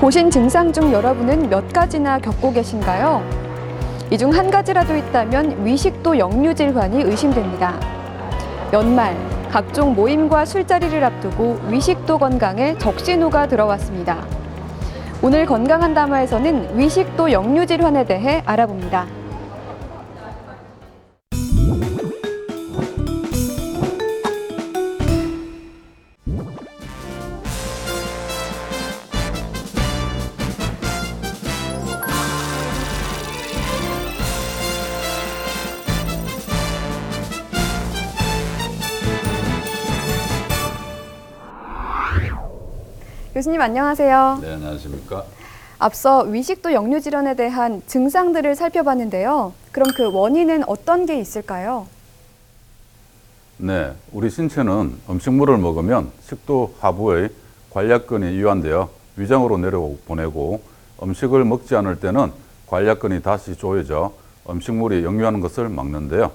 보신 증상 중 여러분은 몇 가지나 겪고 계신가요? 이 중 한 가지라도 있다면 위식도 역류 질환이 의심됩니다. 연말, 각종 모임과 술자리를 앞두고 위식도 건강에 적신호가 들어왔습니다. 오늘 건강한 담화에서는 위식도 역류 질환에 대해 알아봅니다. 교수님 안녕하세요. 네, 안녕하십니까. 앞서 위식도 역류 질환에 대한 증상들을 살펴봤는데요. 그럼 그 원인은 어떤 게 있을까요? 네, 우리 신체는 음식물을 먹으면 식도 하부의 관략근이 이완되어 위장으로 내려보내고 음식을 먹지 않을 때는 관략근이 다시 조여져 음식물이 역류하는 것을 막는데요.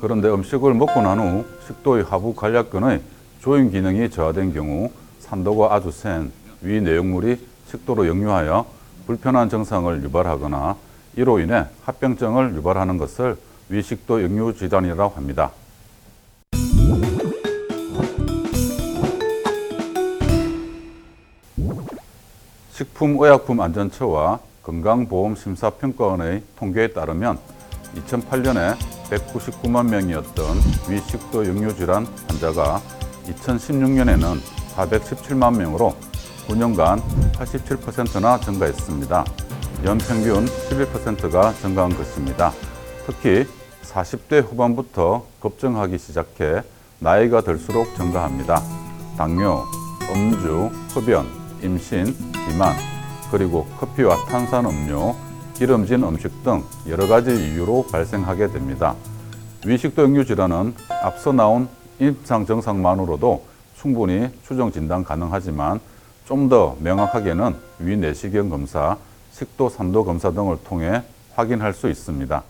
그런데 음식을 먹고 난 후 식도의 하부 관략근의 조임 기능이 저하된 경우 산도가 아주 센 위 내용물이 식도로 역류하여 불편한 증상을 유발하거나 이로 인해 합병증을 유발하는 것을 위식도 역류 질환이라고 합니다. 식품의약품안전처와 건강보험심사평가원의 통계에 따르면 2008년에 199만 명이었던 위식도 역류 질환 환자가 2016년에는 417만 명으로 9년간 87%나 증가했습니다. 연평균 11%가 증가한 것입니다. 특히 40대 후반부터 급증하기 시작해 나이가 들수록 증가합니다. 당뇨, 음주, 흡연, 임신, 비만, 그리고 커피와 탄산음료, 기름진 음식 등 여러 가지 이유로 발생하게 됩니다. 위식도 역류 질환은 앞서 나온 임상 증상만으로도 충분히 추정 진단 가능하지만 좀 더 명확하게는 위내시경 검사, 식도 산도 검사 등을 통해 확인할 수 있습니다.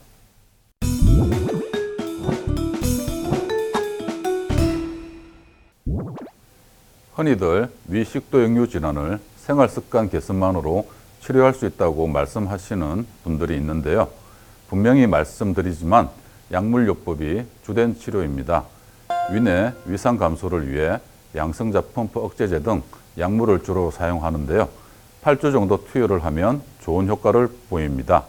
흔히들 위식도 역류 질환을 생활 습관 개선만으로 치료할 수 있다고 말씀하시는 분들이 있는데요. 분명히 말씀드리지만 약물요법이 주된 치료입니다. 위내 위상 감소를 위해 양성자 펌프 억제제 등 약물을 주로 사용하는데요. 8주 정도 투여를 하면 좋은 효과를 보입니다.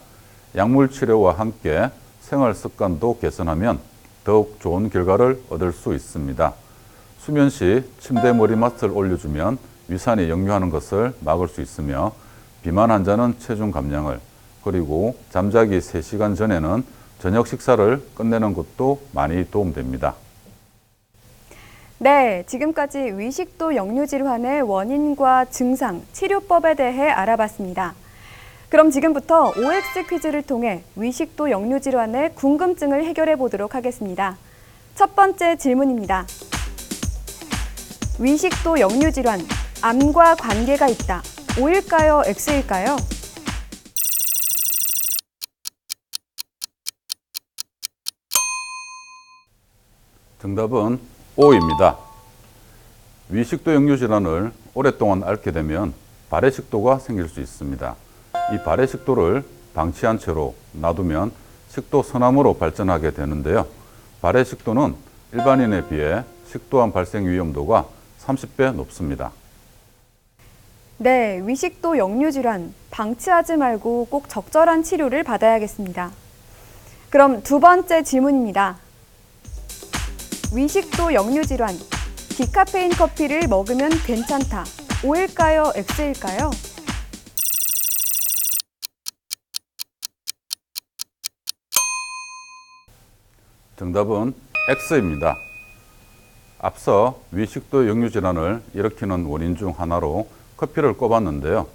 약물 치료와 함께 생활 습관도 개선하면 더욱 좋은 결과를 얻을 수 있습니다. 수면 시 침대 머리맡을 올려주면 위산이 역류하는 것을 막을 수 있으며 비만 환자는 체중 감량을 그리고 잠자기 3시간 전에는 저녁 식사를 끝내는 것도 많이 도움됩니다. 네, 지금까지 위식도 역류 질환의 원인과 증상, 치료법에 대해 알아봤습니다. 그럼 지금부터 OX 퀴즈를 통해 위식도 역류 질환의 궁금증을 해결해 보도록 하겠습니다. 첫 번째 질문입니다. 위식도 역류 질환, 암과 관계가 있다. O일까요? X일까요? 정답은 O입니다. 위식도 역류 질환을 오랫동안 앓게 되면 발해식도가 생길 수 있습니다. 이 발해식도를 방치한 채로 놔두면 식도 선암으로 발전하게 되는데요. 발해식도는 일반인에 비해 식도암 발생 위험도가 30배 높습니다. 네, 위식도 역류 질환 방치하지 말고 꼭 적절한 치료를 받아야겠습니다. 그럼 두 번째 질문입니다. 위식도 역류 질환 디카페인 커피를 먹으면 괜찮다. O일까요? X일까요? 정답은 X입니다. 앞서 위식도 역류 질환을 일으키는 원인 중 하나로 커피를 꼽았는데요.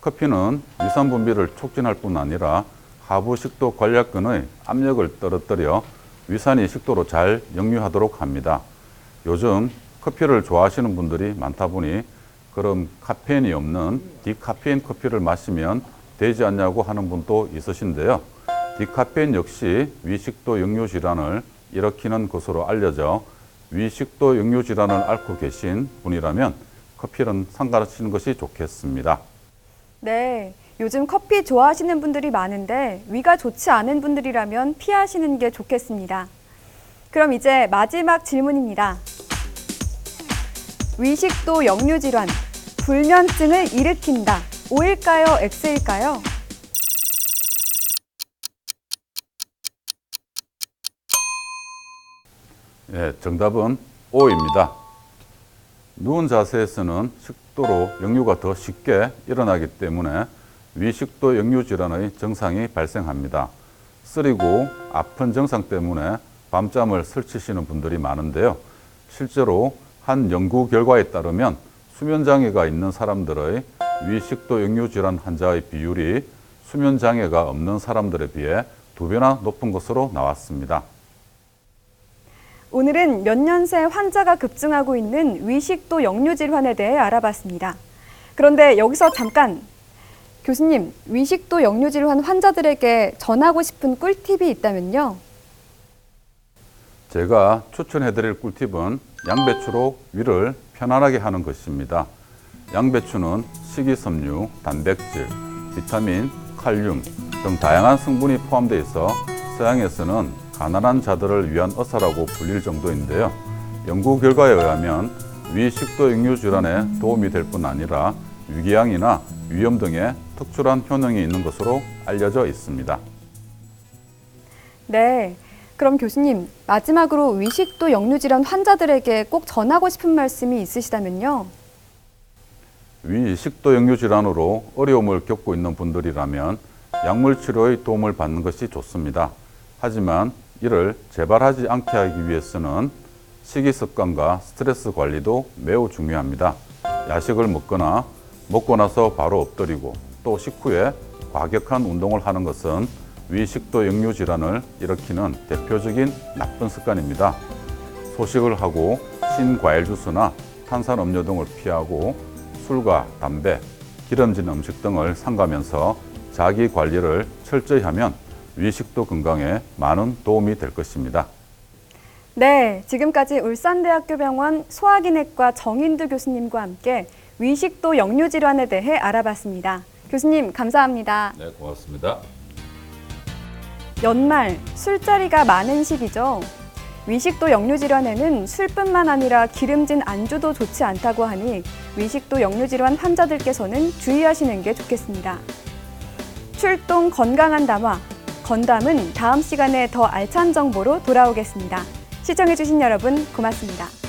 커피는 위산 분비를 촉진할 뿐 아니라 하부 식도 관략근의 압력을 떨어뜨려 위산이 식도로 잘 역류하도록 합니다. 요즘 커피를 좋아하시는 분들이 많다 보니 그럼 카페인이 없는 디카페인 커피를 마시면 되지 않냐고 하는 분도 있으신데요. 디카페인 역시 위식도 역류 질환을 일으키는 것으로 알려져 위식도 역류 질환을 앓고 계신 분이라면 커피는 삼가하시는 것이 좋겠습니다. 네, 요즘 커피 좋아하시는 분들이 많은데 위가 좋지 않은 분들이라면 피하시는 게 좋겠습니다. 그럼 이제 마지막 질문입니다. 위식도 역류 질환, 불면증을 일으킨다. O일까요? X일까요? 예, 정답은 O입니다. 누운 자세에서는 식도로 역류가 더 쉽게 일어나기 때문에 위식도 역류 질환의 증상이 발생합니다. 쓰리고 아픈 증상 때문에 밤잠을 설치시는 분들이 많은데요. 실제로 한 연구 결과에 따르면 수면 장애가 있는 사람들의 위식도 역류 질환 환자의 비율이 수면 장애가 없는 사람들에 비해 두 배나 높은 것으로 나왔습니다. 오늘은 몇 년 새 환자가 급증하고 있는 위식도 역류 질환에 대해 알아봤습니다. 그런데 여기서 잠깐 교수님, 위식도 역류 질환 환자들에게 전하고 싶은 꿀팁이 있다면요? 제가 추천해드릴 꿀팁은 양배추로 위를 편안하게 하는 것입니다. 양배추는 식이섬유, 단백질, 비타민, 칼륨 등 다양한 성분이 포함되어 있어 서양에서는 가난한 자들을 위한 어사라고 불릴 정도인데요. 연구 결과에 의하면 위식도 역류 질환에 도움이 될 뿐 아니라 위궤양이나 위염 등의 특출한 효능이 있는 것으로 알려져 있습니다. 네. 그럼 교수님, 마지막으로 위식도 역류 질환 환자들에게 꼭 전하고 싶은 말씀이 있으시다면요? 위식도 역류 질환으로 어려움을 겪고 있는 분들이라면 약물 치료의 도움을 받는 것이 좋습니다. 하지만 이를 재발하지 않게 하기 위해서는 식이 습관과 스트레스 관리도 매우 중요합니다. 야식을 먹거나 먹고 나서 바로 엎드리고 또 식후에 과격한 운동을 하는 것은 위식도 역류 질환을 일으키는 대표적인 나쁜 습관입니다. 소식을 하고 신과일 주스나 탄산 음료 등을 피하고 술과 담배, 기름진 음식 등을 삼가면서 자기 관리를 철저히 하면 위식도 건강에 많은 도움이 될 것입니다. 네, 지금까지 울산대학교 병원 소화기내과 정인두 교수님과 함께 위식도 역류 질환에 대해 알아봤습니다. 교수님, 감사합니다. 네, 고맙습니다. 연말, 술자리가 많은 시기죠. 위식도 역류 질환에는 술뿐만 아니라 기름진 안주도 좋지 않다고 하니 위식도 역류 질환 환자들께서는 주의하시는 게 좋겠습니다. 출동 건강한 담화, 건담은 다음 시간에 더 알찬 정보로 돌아오겠습니다. 시청해주신 여러분 고맙습니다.